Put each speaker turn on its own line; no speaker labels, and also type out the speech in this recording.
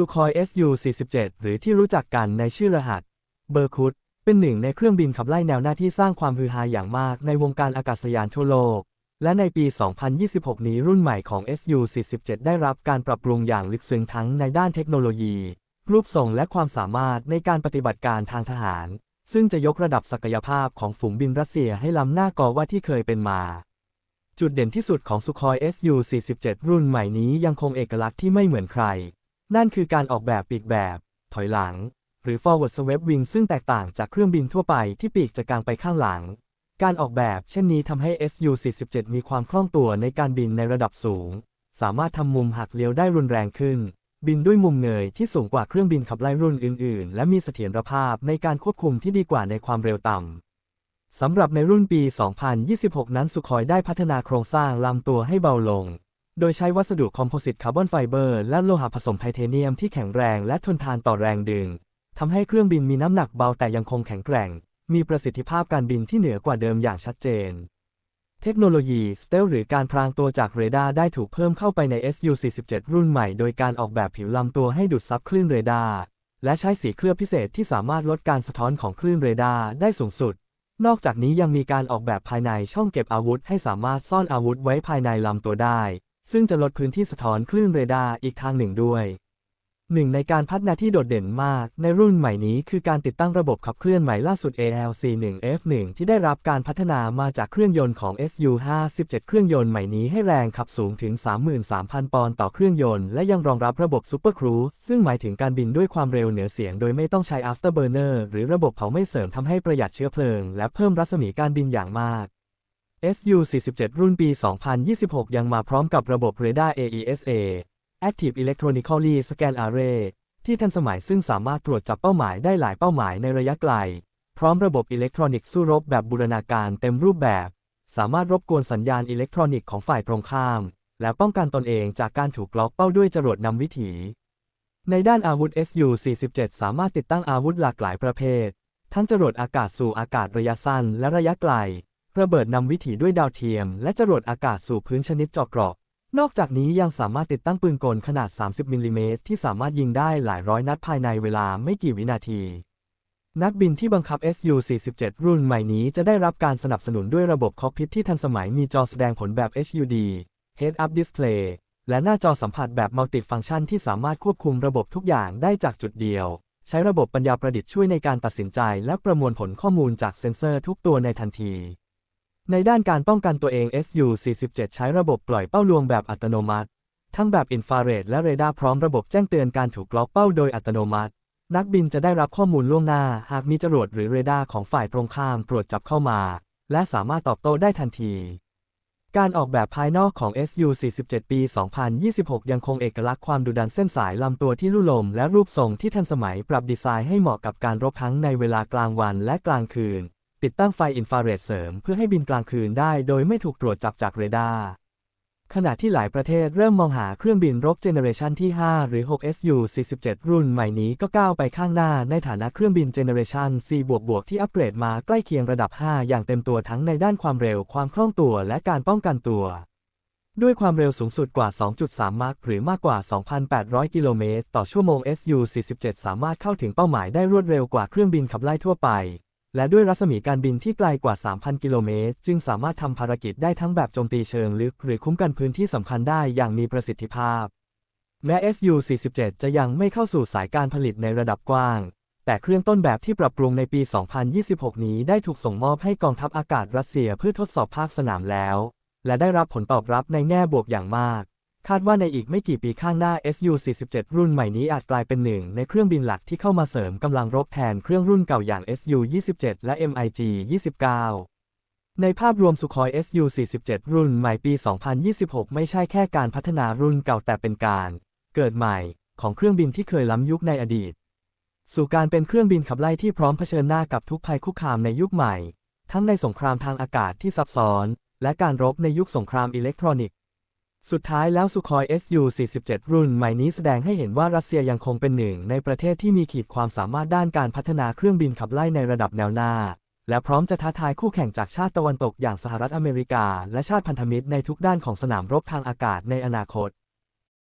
สุคอย Su-47 หรือที่รู้จักกันในชื่อรหัส เบอร์คุต เป็นหนึ่งในเครื่องบินขับไล่แนวหน้าที่สร้างความฮือฮาอย่างมากในวงการอากาศยานทั่วโลก และในปี 2026 นี้รุ่นใหม่ของ Su-47 ได้รับการปรับปรุงอย่างลึกซึ้งทั้งในด้านเทคโนโลยี รูปทรงและความสามารถในการปฏิบัติการทางทหาร ซึ่งจะยกระดับศักยภาพของฝูงบินรัสเซียให้ล้ำหน้ากอว่าที่เคยเป็นมาจุดเด่นที่สุดของสุคอย Su-47 รุ่นใหม่นี้ยังคงเอกลักษณ์ที่ไม่เหมือนใคร นั่นคือการออกแบบปีกแบบ ถอยหลัง หรือ forward swept wing ซึ่งแตกต่างจากเครื่องบินทั่วไปที่ปีกจะกางไปข้างหลัง การออกแบบเช่นนี้ทำให้ Su-47 มีความคล่องตัวในการบินในระดับสูง สามารถทำมุมหักเลี้ยวได้รุนแรงขึ้น บินด้วยมุมเงยที่สูงกว่าเครื่องบินขับไล่รุ่นอื่น ๆ และมีเสถียรภาพในการควบคุมที่ดีกว่าในความเร็วต่ำสำหรับในรุ่นปี 2026 นั้นสุคอยได้พัฒนาโครงสร้างลำตัวให้เบาลง โดยใช้วัสดุคอมโพสิตคาร์บอนไฟเบอร์และโลหะผสมไทเทเนียมที่แข็งแรงและทนทานต่อแรงดึง ทำให้เครื่องบินมีน้ำหนักเบาแต่ยังคงแข็งแกร่ง มีประสิทธิภาพการบินที่เหนือกว่าเดิมอย่างชัดเจน เทคโนโลยีสเตลหรือการพรางตัวจากเรดาร์ได้ถูกเพิ่มเข้าไปใน Su-47 รุ่นใหม่โดยการออกแบบผิวลำตัวให้ดูดซับคลื่นเรดาร์และใช้สีเคลือบพิเศษที่สามารถลดการสะท้อนของคลื่นเรดาร์ได้สูงสุด นอกจากนี้ยังมีการออกแบบภายในช่องเก็บอาวุธให้สามารถซ่อนอาวุธไว้ภายในลำตัวได้ ซึ่งจะลดพื้นที่สะท้อนคลื่นเรดาร์อีกทางหนึ่งด้วย หนึ่งในการพัฒนาที่โดดเด่นมากในรุ่นใหม่นี้คือการติดตั้งระบบขับเคลื่อนใหม่ล่าสุด ALC1F1 ที่ได้รับการพัฒนามาจากเครื่องยนต์ของ Su-57 เครื่องยนต์ใหม่นี้ให้แรงขับสูงถึง 33,000 ปอนด์ต่อเครื่องยนต์ และยังรองรับระบบ Super Cruise ซึ่งหมายถึงการบินด้วยความเร็วเหนือเสียงโดยไม่ต้องใช้ Afterburner หรือระบบเผาไม่เสริมทำให้ประหยัดเชื้อเพลิง และเพิ่มรัศมีการบินอย่างมาก Su-47 รุ่นปี 2026 ยังมาพร้อมกับระบบเรดาร์ AESA Active Electronically Scan Array ที่ทันสมัยซึ่งสามารถตรวจจับเป้าหมายได้หลายเป้าหมายในระยะไกล พร้อมระบบอิเล็กทรอนิกส์สู้รบแบบบูรณาการเต็มรูปแบบ สามารถรบกวนสัญญาณอิเล็กทรอนิกส์ของฝ่ายตรงข้าม และป้องกันตนเองจากการถูกล็อกเป้าด้วยจรวดนำวิถี ในด้านอาวุธ Su-47 สามารถติดตั้งอาวุธหลากหลายประเภท ทั้งจรวดอากาศสู่อากาศระยะสั้นและระยะไกล ระเบิดนำวิถีด้วยดาวเทียม และจรวดอากาศสู่พื้นชนิดเจาะเกราะนอกจากนี้ยังสามารถติดตั้งปืนกลขนาด 30 มิลลิเมตรที่สามารถยิงได้หลายร้อยนัดภายในเวลาไม่กี่วินาที นักบินที่บังคับ Su-47 รุ่นใหม่นี้จะได้รับการสนับสนุนด้วยระบบคอกพิทที่ทันสมัยมีจอแสดงผลแบบ HUD Head-up Display และหน้าจอสัมผัสแบบมัลติฟังก์ชันที่สามารถควบคุมระบบทุกอย่างได้จากจุดเดียว ใช้ระบบปัญญาประดิษฐ์ช่วยในการตัดสินใจ และประมวลผลข้อมูลจากเซ็นเซอร์ทุกตัวในทันที ในด้านการป้องกันตัวเอง Su-47 ใช้ระบบปล่อยเป้าลวงแบบอัตโนมัติ ทั้งแบบอินฟราเรดและเรดาร์พร้อมระบบแจ้งเตือนการถูกล็อกเป้าโดยอัตโนมัติ นักบินจะได้รับข้อมูลล่วงหน้า หากมีจรวดหรือเรดาร์ของฝ่ายตรงข้ามตรวจจับเข้ามา และสามารถตอบโต้ได้ทันที การออกแบบภายนอกของ Su-47 ปี 2026 ยังคงเอกลักษณ์ความดุดันเส้นสายลำตัวที่ลุ่ลม และรูปทรงที่ทันสมัยปรับดีไซน์ให้เหมาะกับการรบทั้งในเวลากลางวันและกลางคืน ติดตั้งไฟอินฟราเรดเสริมเพื่อให้บินกลางคืนได้โดยไม่ถูกตรวจจับจากเรดาร์ขณะที่หลายประเทศเริ่มมองหาเครื่องบินรบเจเนเรชันที่ 5 หรือ 6 Su-47 รุ่นใหม่นี้ก็ก้าวไปข้างหน้าในฐานะเครื่องบินเจเนเรชัน C บวกบวกที่อัปเกรดมาใกล้เคียงระดับ 5 อย่างเต็มตัวทั้งในด้านความเร็วความคล่องตัวและการป้องกันตัว ด้วยความเร็วสูงสุดกว่า 2.3มาร์คหรือมากกว่า 2,800 กิโลเมตรต่อชั่วโมง Su-47 สามารถเข้าถึงเป้าหมายได้รวดเร็วกว่าเครื่องบินขับไล่ทั่วไป และด้วยรัศมีการบินที่ไกลกว่า 3,000 กิโลเมตร จึงสามารถทำภารกิจได้ทั้งแบบโจมตีเชิงลึก หรือคุ้มกันพื้นที่สำคัญได้อย่างมีประสิทธิภาพ แม้ Su-47 จะยังไม่เข้าสู่สายการผลิตในระดับกว้าง แต่เครื่องต้นแบบที่ปรับปรุงในปี 2026 นี้ได้ถูกส่งมอบให้กองทัพอากาศรัสเซียเพื่อทดสอบภาคสนามแล้ว และได้รับผลตอบรับในแง่บวกอย่างมาก คาดว่าในอีกไม่กี่ปีข้างหน้า Su-47 รุ่นใหม่นี้อาจกลายเป็นหนึ่งในเครื่องบินหลักที่เข้ามาเสริมกำลังรบแทนเครื่องรุ่นเก่าอย่าง Su-27 และ MiG-29 ในภาพรวมสุคอย Su-47 รุ่นใหม่ปี 2026 ไม่ใช่แค่การพัฒนารุ่นเก่าแต่เป็นการ เกิดใหม่ของเครื่องบินที่เคยล้ำยุคในอดีต สู่การเป็นเครื่องบินขับไล่ที่พร้อมเผชิญหน้ากับทุกภัยคุกคามในยุคใหม่ ทั้งในสงครามทางอากาศที่ซับซ้อน และการรบในยุคสงครามอิเล็กทรอนิกส์ สุดท้ายแล้วสุคอย Su-47 รุ่นใหม่นี้แสดงให้เห็นว่ารัสเซียยังคงเป็นหนึ่งในประเทศที่มีขีดความสามารถด้านการพัฒนาเครื่องบินขับไล่ในระดับแนวหน้า และพร้อมจะท้าทายคู่แข่งจากชาติตะวันตกอย่างสหรัฐอเมริกา และชาติพันธมิตรในทุกด้านของสนามรบทางอากาศในอนาคต